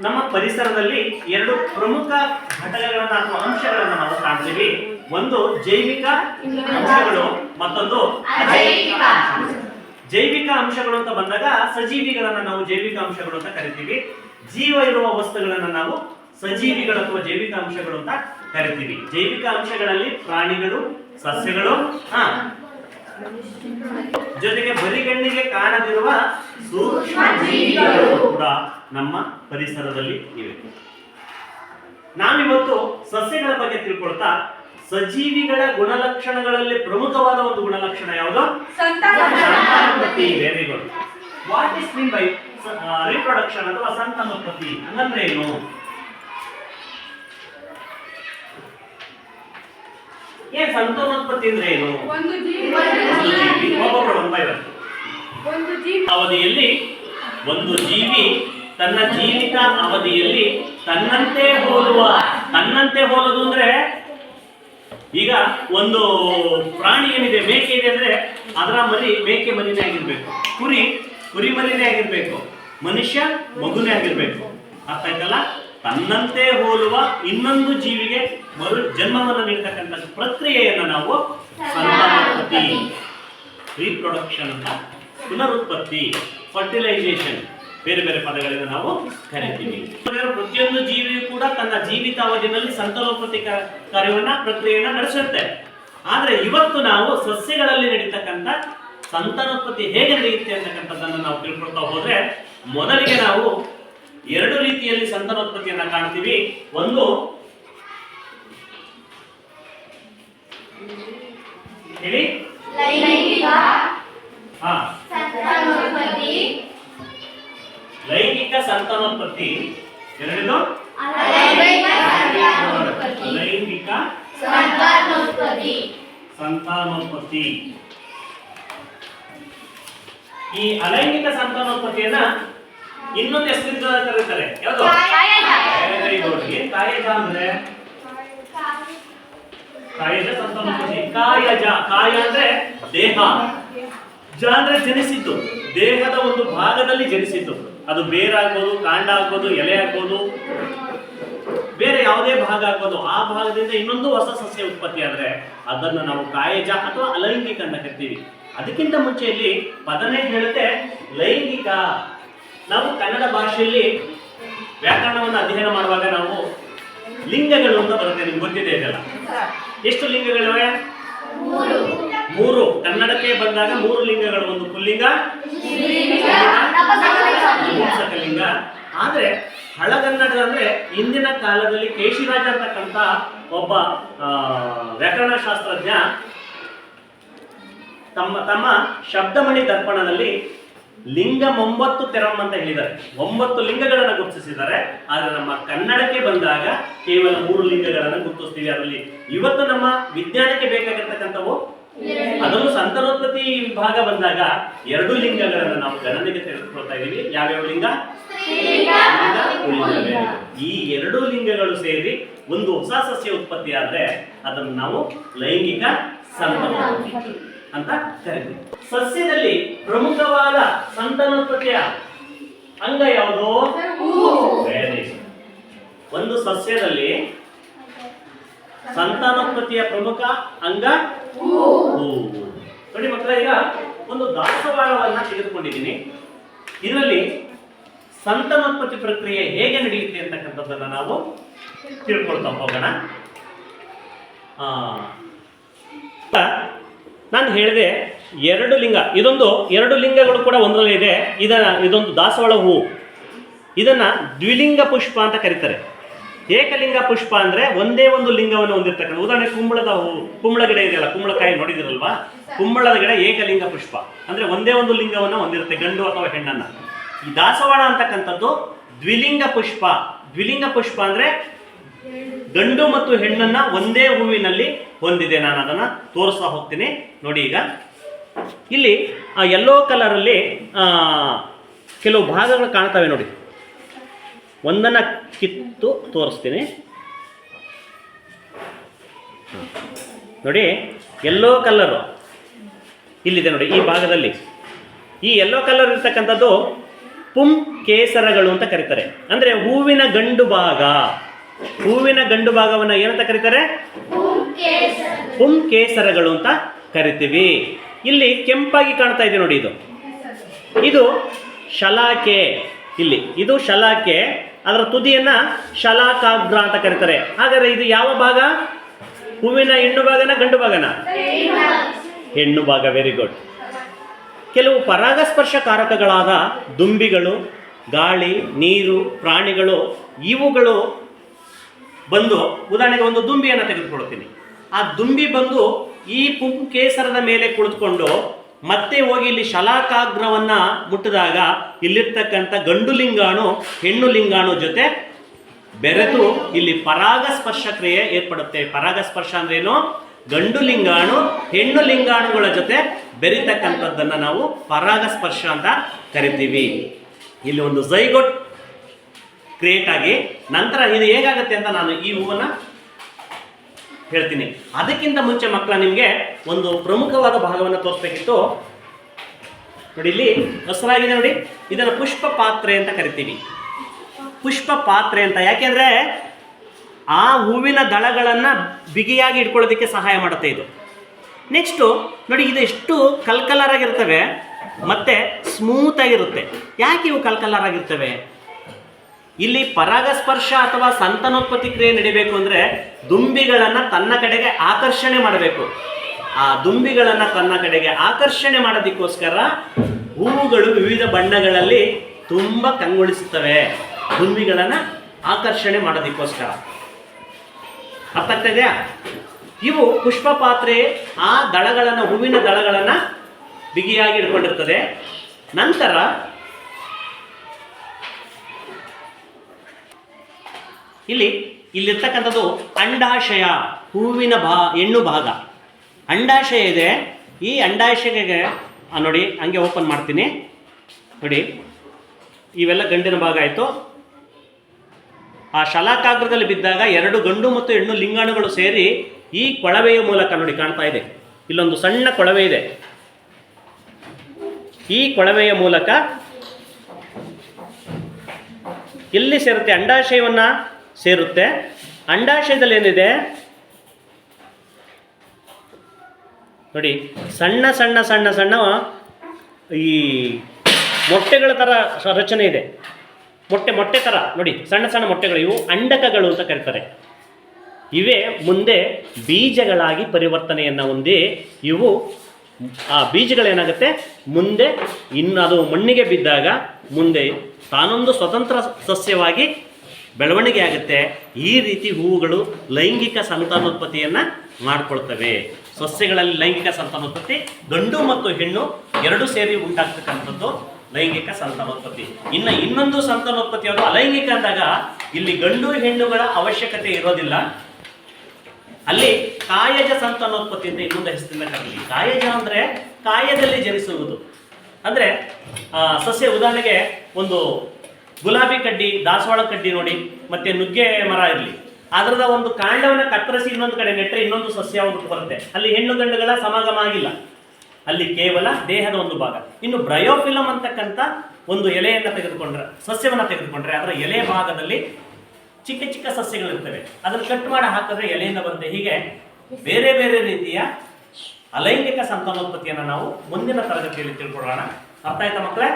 ನಮ್ಮ ಪರಿಸರದಲ್ಲಿ ಎರಡು ಪ್ರಮುಖ ಘಟಕಗಳನ್ನ ಅಥವಾ ಅಂಶಗಳನ್ನ ನಾವು ಕಾಣ್ತೀವಿ. ಒಂದು ಜೈವಿಕ ಅಂಶಗಳು, ಮತ್ತೊಂದು. ಜೈವಿಕ ಅಂಶಗಳು ಅಂತ ಬಂದಾಗ ಸಜೀವಿಗಳನ್ನ ನಾವು ಜೈವಿಕ ಅಂಶಗಳು ಅಂತ ಕರಿತೀವಿ. ಜೀವ ಇರುವ ವಸ್ತುಗಳನ್ನ ನಾವು ಸಜೀವಿಗಳು ಅಥವಾ ಜೈವಿಕ ಅಂಶಗಳು ಅಂತ ಕರಿತೀವಿ. ಜೈವಿಕ ಅಂಶಗಳಲ್ಲಿ ಪ್ರಾಣಿಗಳು, ಸಸ್ಯಗಳು ಹಾ ಜೊತೆಗೆ ಬರಿಗಣ್ಣಿಗೆ ಕಾಣದಿರುವ ಸೂಕ್ಷ್ಮ ಜೀವಿಗಳು ಕೂಡ ನಮ್ಮ ಪರಿಸರದಲ್ಲಿ ಇವೆ. ನಾವಿವತ್ತು ಸಸ್ಯಗಳ ಬಗ್ಗೆ ತಿಳ್ಕೊಳ್ತಾ ಸಜೀವಿಗಳ ಗುಣಲಕ್ಷಣಗಳಲ್ಲಿ ಪ್ರಮುಖವಾದ ಒಂದು ಗುಣಲಕ್ಷಣ ಯಾವುದು? ಸಂತಾನೋತ್ಪತ್ತಿ. Very good what is mean by reproduction ಅಥವಾ ಸಂತಾನೋತ್ಪತ್ತಿ? ಹಂಗಂದ್ರೆ ಏನು? ಏನ್ ಸಂತಾನೋತ್ಪತ್ತಿ ಅಂದ್ರೆ ಏನು? ಒಂದು ಜೀವಿ ಒಂದು ಜೀವಿ ಒಬ್ಬೊಬ್ಬರು ಒನ್ ಬೈ ಒನ್ ಒಂದು ಜೀವಿ ಅವಧಿಯಲ್ಲಿ ಒಂದು ಜೀವಿ ತನ್ನ ಜೀವಿತ ಅವಧಿಯಲ್ಲಿ ತನ್ನಂತೆ ಹೋಲುವ ತನ್ನಂತೆ ಹೋಲುದು ಅಂದ್ರೆ ಈಗ ಒಂದು ಪ್ರಾಣಿ ಏನಿದೆ ಮೇಕೆ ಇದೆ ಅಂದ್ರೆ ಅದರ ಮರಿ ಮೇಕೆ ಮರಿನೇ ಆಗಿರ್ಬೇಕು. ಕುರಿ ಕುರಿ ಮರಿನೇ ಆಗಿರ್ಬೇಕು. ಮನುಷ್ಯ ಮಗುನೇ ಆಗಿರ್ಬೇಕು. ಅರ್ಥ ಆಯ್ತಲ್ಲ? ತನ್ನಂತೆ ಹೋಲುವ ಇನ್ನೊಂದು ಜೀವಿಗೆ ಮರು ಜನ್ಮವನ್ನು ನೀಡ್ತಕ್ಕಂಥ ಪ್ರಕ್ರಿಯೆಯನ್ನು ನಾವು ಸಂತಾನೋತ್ಪತ್ತಿ ರೀಪ್ರೊಡಕ್ಷನ್ ಅಂತ. ಪುನರುತ್ಪತ್ತಿ ಫರ್ಟಿಲೈಸೇಷನ್ ಬೇರೆ ಬೇರೆ ಪದಗಳಿಂದ ನಾವು ಕರಿತೀವಿ. ಪ್ರತಿಯೊಂದು ಜೀವಿಯು ಕೂಡ ತನ್ನ ಜೀವಿತ ಅವಧಿನಲ್ಲಿ ಸಂತಾನೋತ್ಪತ್ತಿ ಕಾರ್ಯವನ್ನ ಪ್ರಕ್ರಿಯೆಯನ್ನು ನಡೆಸುತ್ತೆ. ಆದರೆ ಇವತ್ತು ನಾವು ಸಸ್ಯಗಳಲ್ಲಿ ನಡೀತಕ್ಕಂಥ ಸಂತಾನೋತ್ಪತ್ತಿ ಹೇಗೆ ನಡೆಯುತ್ತೆ ಅಂತಕ್ಕಂಥದ್ದನ್ನು ನಾವು ತಿಳ್ಕೊಳ್ತಾ ಹೋದ್ರೆ ಮೊದಲಿಗೆ ನಾವು ಎರಡು ರೀತಿಯಲ್ಲಿ ಸಂತಾನೋತ್ಪತ್ತಿಯನ್ನ ಕಾಣ್ತೀವಿ. ಒಂದು ಹೇಳಿ? ಲೈಂಗಿಕ ಸಂತಾನೋತ್ಪತ್ತಿ. ಎರಡನೇದು? ಲೈಂಗಿಕ ಸಂತಾನೋತ್ಪತ್ತಿ. ಸಂತಾನೋತ್ಪತ್ತಿ. ಈ ಅಲೈಂಗಿಕ ಸಂತಾನೋತ್ಪತ್ತಿಯನ್ನ ಇನ್ನೊಂದು ಹೆಸರಿಂದ ಕರೀತಾರೆ ಯಾವುದು? ಕಾಯಜ. ವೆರಿ ಗುಡ್ ಏನ್ ಕಾಯಜ ಅಂದ್ರೆ? ಕಾಯಜ ಸಂತಾನೋತ್ಪತ್ತಿ ಕಾಯಜ. ಕಾಯ ಅಂದ್ರೆ ದೇಹ. ಜ ಅಂದ್ರೆ ಜನಿಸಿದ್ದು. ದೇಹದ ಒಂದು ಭಾಗದಲ್ಲಿ ಜನಿಸಿದ್ದು. ಅದು ಬೇರ್ ಆಗ್ಬೋದು ಕಾಂಡ ಆಗ್ಬೋದು ಎಲೆ ಆಗ್ಬೋದು. ಬೇರೆ ಯಾವುದೇ ಭಾಗ ಆಗ್ಬೋದು. ಆ ಭಾಗದಿಂದ ಇನ್ನೊಂದು ಹೊಸ ಸಸ್ಯ ಉತ್ಪತ್ತಿ ಆದ್ರೆ ಅದನ್ನ ನಾವು ಕಾಯಜ ಅಥವಾ ಅಲೈಂಗಿಕ ಅಂತ ಕರಿತೀವಿ. ಅದಕ್ಕಿಂತ ಮುಂಚೆಯಲ್ಲಿ ಪದನೇ ಹೇಳುತ್ತೆ ಲೈಂಗಿಕ. ನಾವು ಕನ್ನಡ ಭಾಷೆಯಲ್ಲಿ ವ್ಯಾಕರಣವನ್ನು ಅಧ್ಯಯನ ಮಾಡುವಾಗ ನಾವು ಲಿಂಗಗಳು ಅಂತ ಬರುತ್ತೆ ನಿಮ್ಗೆ ಗೊತ್ತಿದೆ ಇದೆಲ್ಲ. ಎಷ್ಟು ಲಿಂಗಗಳಿವೆ? ಮೂರು. ಕನ್ನಡಕ್ಕೆ ಬಂದಾಗ ಮೂರು ಲಿಂಗಗಳು ಒಂದು ಪುಲ್ಲಿಂಗ ಲಿಂಗ ಆದ್ರೆ ಹಳಗನ್ನಡ ಅಂದ್ರೆ ಇಂದಿನ ಕಾಲದಲ್ಲಿ ಕೇಶಿರಾಜ ಅಂತಕ್ಕಂಥ ಒಬ್ಬ ವ್ಯಾಕರಣ ಶಾಸ್ತ್ರಜ್ಞ ತಮ್ಮ ತಮ್ಮ ಶಬ್ದಮಣಿ ದರ್ಪಣದಲ್ಲಿ ಲಿಂಗ ಒಂಬತ್ತು ತೆರಂ ಅಂತ ಹೇಳಿದ್ದಾರೆ. ಒಂಬತ್ತು ಲಿಂಗಗಳನ್ನು ಗುರುತಿಸಿದ್ದಾರೆ. ಆದ್ರೆ ನಮ್ಮ ಕನ್ನಡಕ್ಕೆ ಬಂದಾಗ ಕೇವಲ ಮೂರು ಲಿಂಗಗಳನ್ನು ಗುರುತಿಸ್ತೀವಿ. ಅದರಲ್ಲಿ ಇವತ್ತು ನಮ್ಮ ವಿಜ್ಞಾನಕ್ಕೆ ಬೇಕಾಗಿರ್ತಕ್ಕಂಥವು ಅದನ್ನು ಸಂತಾನೋತ್ಪತ್ತಿ ವಿಭಾಗ ಬಂದಾಗ ಎರಡು ಲಿಂಗಗಳನ್ನು ನಾವು ಗಣನೆಗೆ ತೆಗೆದುಕೊಳ್ತಾ ಇದ್ದೀವಿ. ಯಾವ್ಯಾವ ಲಿಂಗ? ಈ ಎರಡು ಲಿಂಗಗಳು ಸೇರಿ ಒಂದು ಹೊಸ ಸಸ್ಯ ಉತ್ಪತ್ತಿ ಆದ್ರೆ ಅದನ್ನು ನಾವು ಲೈಂಗಿಕ ಸಂತಾನೋತ್ಪತ್ತಿ ಅಂತ ಕರೀತೀವಿ. ಸಸ್ಯದಲ್ಲಿ ಪ್ರಮುಖವಾದ ಸಂತಾನೋತ್ಪತ್ತಿಯ ಅಂಗ ಯಾವುದು. ಒಂದು ಸಸ್ಯದಲ್ಲಿ ಸಂತಾನೋತ್ಪತ್ತಿಯ ಪ್ರಮುಖ ಅಂಗ ಹೂವು ನೋಡಿ ಮಕ್ಕಳ ಈಗ ಒಂದು ದಾಸವಾಳವನ್ನ ತೆಗೆದುಕೊಂಡಿದ್ದೀನಿ. ಇದರಲ್ಲಿ ಸಂತಾನೋತ್ಪತ್ತಿ ಪ್ರಕ್ರಿಯೆ ಹೇಗೆ ನಡೆಯುತ್ತೆ ಅಂತಕ್ಕಂಥದ್ದನ್ನ ನಾವು ತಿಳ್ಕೊಳ್ತಾ ಹೋಗೋಣ. ಆ, ನಾನು ಹೇಳಿದೆ ಎರಡು ಲಿಂಗ, ಇದೊಂದು ಎರಡು ಲಿಂಗಗಳು ಕೂಡ ಒಂದರಲ್ಲೇ ಇದೆ. ಇದನ್ನು ಇದೊಂದು ದಾಸವಾಳ ಹೂವು ಇದನ್ನು ದ್ವಿಲಿಂಗ ಪುಷ್ಪ ಅಂತ ಕರೀತಾರೆ. ಏಕಲಿಂಗ ಪುಷ್ಪ ಅಂದರೆ ಒಂದೇ ಒಂದು ಲಿಂಗವನ್ನು ಹೊಂದಿರ್ತಕ್ಕಂಥ, ಉದಾಹರಣೆ ಕುಂಬಳದ ಹೂ, ಕುಂಬಳ ಗಿಡ ಇದೆಯಲ್ಲ, ಕುಂಬಳಕಾಯಿ ನೋಡಿದಿರಲ್ವಾ? ಕುಂಬಳದ ಗಿಡ ಏಕಲಿಂಗ ಪುಷ್ಪ. ಅಂದರೆ ಒಂದೇ ಒಂದು ಲಿಂಗವನ್ನು ಹೊಂದಿರುತ್ತೆ ಗಂಡು ಅಥವಾ ಹೆಣ್ಣನ್ನು. ಈ ದಾಸವಾಳ ಅಂತಕ್ಕಂಥದ್ದು ದ್ವಿಲಿಂಗ ಪುಷ್ಪ. ದ್ವಿಲಿಂಗ ಪುಷ್ಪ ಅಂದ್ರೆ ಗಂಡು ಮತ್ತು ಹೆಣ್ಣನ್ನ ಒಂದೇ ಹೂವಿನಲ್ಲಿ ಹೊಂದಿದೆ. ನಾನು ಅದನ್ನ ತೋರಿಸ್ತಾ ಹೋಗ್ತೀನಿ. ನೋಡಿ ಈಗ. ಇಲ್ಲಿ, ಆ ಯೆಲ್ಲೋ ಕಲರಲ್ಲಿ ಕೆಲವು ಭಾಗಗಳು ಕಾಣ್ತವೆ ನೋಡಿ. ಒಂದನ್ನ ಕಿತ್ತು ತೋರಿಸ್ತೀನಿ. ನೋಡಿ ಯೆಲ್ಲೋ ಕಲರು ಇಲ್ಲಿದೆ ನೋಡಿ, ಈ ಭಾಗದಲ್ಲಿ. ಈ ಯೆಲ್ಲೋ ಕಲರ್ ಇರ್ತಕ್ಕಂಥದ್ದು ಪುಂ ಕೇಸರಗಳು ಅಂತ ಕರೀತಾರೆ. ಅಂದ್ರೆ ಹೂವಿನ ಗಂಡು ಭಾಗ. ಹೂವಿನ ಗಂಡು ಭಾಗವನ್ನ ಏನಂತ ಕರೀತಾರೆ? ಪುಂ ಕೇಸರಗಳು ಅಂತ ಕರಿತೀವಿ. ಇಲ್ಲಿ ಕೆಂಪಾಗಿ ಕಾಣ್ತಾ ಇದೆ ನೋಡಿ ಇದು. ಇದು ಶಲಾಕೆ. ಇಲ್ಲಿ, ಇದು ಶಲಾಕೆ. ಅದರ ತುದಿಯನ್ನ ಶಲಾಕಾಗ್ರ ಅಂತ ಕರೀತಾರೆ. ಹಾಗಾದ್ರೆ ಇದು ಯಾವ ಭಾಗ? ಹೂವಿನ ಹೆಣ್ಣು ಭಾಗನ ಗಂಡು ಭಾಗನ? ಹೆಣ್ಣು ಭಾಗ ವೆರಿ ಗುಡ್ ಕೆಲವು ಪರಾಗಸ್ಪರ್ಶ ಕಾರಕಗಳಾದ ದುಂಬಿಗಳು, ಗಾಳಿ, ನೀರು, ಪ್ರಾಣಿಗಳು, ಇವುಗಳು ಬಂದು ಉದಾಹರಣೆಗೆ ಒಂದು ದುಂಬಿಯನ್ನು ತೆಗೆದುಕೊಳ್ತೀನಿ ಆ ದುಂಬಿ ಬಂದು ಈ ಪುಂ ಕೇಸರದ ಮೇಲೆ ಕುಳಿತುಕೊಂಡು ಮತ್ತೆ ಹೋಗಿ ಇಲ್ಲಿ ಶಲಾಕಾಗ್ರವನ್ನು ಮುಟ್ಟಿದಾಗ ಇಲ್ಲಿರ್ತಕ್ಕಂಥ ಗಂಡು ಲಿಂಗಾಣು ಹೆಣ್ಣು ಲಿಂಗಾಣು ಜೊತೆ ಬೆರೆತು ಇಲ್ಲಿ ಪರಾಗಸ್ಪರ್ಶ ಕ್ರಿಯೆ ಏರ್ಪಡುತ್ತೆ. ಪರಾಗಸ್ಪರ್ಶ ಅಂದ್ರೇನು? ಗಂಡು ಲಿಂಗಾಣು ಹೆಣ್ಣು ಲಿಂಗಾಣುಗಳ ಜೊತೆ ಬೆರಿತಕ್ಕಂಥದ್ದನ್ನು ನಾವು ಪರಾಗಸ್ಪರ್ಶ ಅಂತ ಕರಿತೀವಿ. ಇಲ್ಲಿ ಒಂದು ಝೈಗೋಟ್ ಕ್ರಿಯೇಟ್ ಆಗಿ ನಂತರ ಇದು ಹೇಗಾಗುತ್ತೆ ಅಂತ ನಾನು ಈ ಹೂವನ್ನು ಹೇಳ್ತೀನಿ. ಅದಕ್ಕಿಂತ ಮುಂಚೆ ಮಕ್ಕಳ ನಿಮಗೆ ಒಂದು ಪ್ರಮುಖವಾದ ಭಾಗವನ್ನು ತೋರಿಸ್ಬೇಕಿತ್ತು. ನೋಡಿ ಇಲ್ಲಿ ಹೊಸರಾಗಿದೆ ನೋಡಿ. ಇದನ್ನು ಪುಷ್ಪ ಪಾತ್ರೆ ಅಂತ ಕರಿತೀವಿ. ಪುಷ್ಪ ಪಾತ್ರೆ ಅಂತ. ಯಾಕೆಂದ್ರೆ ಆ ಹೂವಿನ ದಳಗಳನ್ನು ಬಿಗಿಯಾಗಿ ಇಟ್ಕೊಳ್ಳೋದಕ್ಕೆ ಸಹಾಯ ಮಾಡುತ್ತೆ ಇದು. ನೆಕ್ಸ್ಟು ನೋಡಿ ಇದು ಎಷ್ಟು ಕಲ್ಕಲರ್ ಆಗಿರ್ತವೆ ಮತ್ತೆ ಸ್ಮೂತ್ ಆಗಿರುತ್ತೆ. ಯಾಕೆ ಇವು ಕಲ್ಕಲರ್ ಆಗಿರ್ತವೆ ಇಲ್ಲಿ ಪರಾಗಸ್ಪರ್ಶ ಅಥವಾ ಸಂತಾನೋತ್ಪತ್ತಿ ಕ್ರಿಯೆ ನಡಿಬೇಕು ಅಂದರೆ ದುಂಬಿಗಳನ್ನು ತನ್ನ ಕಡೆಗೆ ಆಕರ್ಷಣೆ ಮಾಡಬೇಕು. ಆ ದುಂಬಿಗಳನ್ನು ತನ್ನ ಕಡೆಗೆ ಆಕರ್ಷಣೆ ಮಾಡೋದಕ್ಕೋಸ್ಕರ ಹೂವುಗಳು ವಿವಿಧ ಬಣ್ಣಗಳಲ್ಲಿ ತುಂಬ ಕಂಗೊಳಿಸುತ್ತವೆ. ದುಂಬಿಗಳನ್ನು ಆಕರ್ಷಣೆ ಮಾಡೋದಕ್ಕೋಸ್ಕರ. ಅರ್ಥ ಆಗ್ತಾ ಇದೆಯಾ? ಇವು ಪುಷ್ಪ ಪಾತ್ರೆ ಆ ದಳಗಳನ್ನು ಹೂವಿನ ದಳಗಳನ್ನು ಬಿಗಿಯಾಗಿ ಇಟ್ಕೊಂಡಿರ್ತದೆ. ನಂತರ ಇಲ್ಲಿ ಇಲ್ಲಿರ್ತಕ್ಕಂಥದ್ದು ಅಂಡಾಶಯ, ಹೂವಿನ ಭಾ, ಹೆಣ್ಣು ಭಾಗ. ಅಂಡಾಶಯ ಇದೆ. ಈ ಅಂಡಾಶಯಗೆ ನೋಡಿ, ಹಂಗೆ ಓಪನ್ ಮಾಡ್ತೀನಿ. ನೋಡಿ, ಇವೆಲ್ಲ ಗಂಡಿನ ಭಾಗ ಆಯಿತು. ಆ ಶಲಾಕಾಗ್ರದಲ್ಲಿ ಬಿದ್ದಾಗ ಎರಡು ಗಂಡು ಮತ್ತು ಹೆಣ್ಣು ಲಿಂಗಾಣುಗಳು ಸೇರಿ ಈ ಕೊಳವೆಯ ಮೂಲಕ ನೋಡಿ ಕಾಣ್ತಾ ಇದೆ. ಇಲ್ಲೊಂದು ಸಣ್ಣ ಕೊಳವೆ ಇದೆ. ಈ ಕೊಳವೆಯ ಮೂಲಕ ಎಲ್ಲಿ ಸೇರುತ್ತೆ ಅಂಡಾಶಯವನ್ನ. ಸೇರುತ್ತೆ. ಅಂಡಾಶಯದಲ್ಲಿ ಏನಿದೆ? ನೋಡಿ, ಸಣ್ಣ ಸಣ್ಣ ಸಣ್ಣ ಸಣ್ಣ ಈ ಮೊಟ್ಟೆಗಳ ಥರ ರಚನೆ ಇದೆ. ಮೊಟ್ಟೆ ಮೊಟ್ಟೆ ಥರ ನೋಡಿ, ಸಣ್ಣ ಸಣ್ಣ ಮೊಟ್ಟೆಗಳು, ಇವು ಅಂಡಕಗಳು ಅಂತ ಕರೀತಾರೆ. ಇವೇ ಮುಂದೆ ಬೀಜಗಳಾಗಿ ಪರಿವರ್ತನೆಯನ್ನು ಹೊಂದಿ ಇವು, ಆ ಬೀಜಗಳೇನಾಗುತ್ತೆ ಮುಂದೆ ಇನ್ನು ಅದು ಮಣ್ಣಿಗೆ ಬಿದ್ದಾಗ ಮುಂದೆ ತಾನೊಂದು ಸ್ವತಂತ್ರ ಸಸ್ಯವಾಗಿ ಬೆಳವಣಿಗೆ ಆಗುತ್ತೆ. ಈ ರೀತಿ ಹೂವುಗಳು ಲೈಂಗಿಕ ಸಂತಾನೋತ್ಪತ್ತಿಯನ್ನು ಮಾಡ್ಕೊಳ್ತವೆ. ಸಸ್ಯಗಳಲ್ಲಿ ಲೈಂಗಿಕ ಸಂತಾನೋತ್ಪತ್ತಿ, ಗಂಡು ಮತ್ತು ಹೆಣ್ಣು ಎರಡು ಸೇರಿ ಉಂಟಾಗ್ತಕ್ಕಂಥದ್ದು ಲೈಂಗಿಕ ಸಂತಾನೋತ್ಪತ್ತಿ. ಇನ್ನು ಇನ್ನೊಂದು ಸಂತಾನೋತ್ಪತ್ತಿ ಅದು ಅಲೈಂಗಿಕ ಅಂದಾಗ ಇಲ್ಲಿ ಗಂಡು ಹೆಣ್ಣುಗಳ ಅವಶ್ಯಕತೆ ಇರೋದಿಲ್ಲ. ಅಲ್ಲಿ ಕಾಯಜ ಸಂತಾನೋತ್ಪತ್ತಿ ಅಂತ ಇನ್ನೊಂದು ಹೆಸರಿಂದ ಕರೀತೀವಿ ಕಾಯಜ ಅಂದ್ರೆ ಕಾಯದಲ್ಲಿ ಜನಿಸುವುದು. ಅಂದ್ರೆ ಸಸ್ಯ ಉದಾಹರಣೆಗೆ ಒಂದು ಗುಲಾಬಿ ಕಡ್ಡಿ, ದಾಸವಾಳ ಕಡ್ಡಿ ನೋಡಿ, ಮತ್ತೆ ನುಗ್ಗೆ ಮರ ಇರಲಿ. ಅದರದ ಒಂದು ಕಾಂಡವನ್ನು ಕತ್ತರಿಸಿ ಇನ್ನೊಂದು ಕಡೆ ನೆಟ್ಟರೆ ಇನ್ನೊಂದು ಸಸ್ಯ ಒಂದು ಬರುತ್ತೆ. ಅಲ್ಲಿ ಹೆಣ್ಣು ಗಂಡುಗಳ ಸಮಾಗಮ ಆಗಿಲ್ಲ. ಅಲ್ಲಿ ಕೇವಲ ದೇಹದ ಒಂದು ಭಾಗ. ಇನ್ನು ಬ್ರಯೋಫಿಲಮ್ ಅಂತಕ್ಕಂಥ ಒಂದು ಎಲೆಯನ್ನು ತೆಗೆದುಕೊಂಡ್ರೆ, ಸಸ್ಯವನ್ನು ತೆಗೆದುಕೊಂಡ್ರೆ, ಅದರ ಎಲೆ ಭಾಗದಲ್ಲಿ ಚಿಕ್ಕ ಚಿಕ್ಕ ಸಸ್ಯಗಳಿರ್ತವೆ. ಅದನ್ನು ಕಟ್ ಮಾಡಿ ಹಾಕಿದ್ರೆ ಎಲೆಯಿಂದ ಬರುತ್ತೆ. ಹೀಗೆ ಬೇರೆ ಬೇರೆ ರೀತಿಯ ಅಲೈಂಗಿಕ ಸಂತಾನೋತ್ಪತ್ತಿಯನ್ನು ನಾವು ಮುಂದಿನ ತರಗತಿಯಲ್ಲಿ ತಿಳ್ಕೊಳ್ಳೋಣ. ಅರ್ಥ ಆಯ್ತಾ ಮಕ್ಕಳೇ?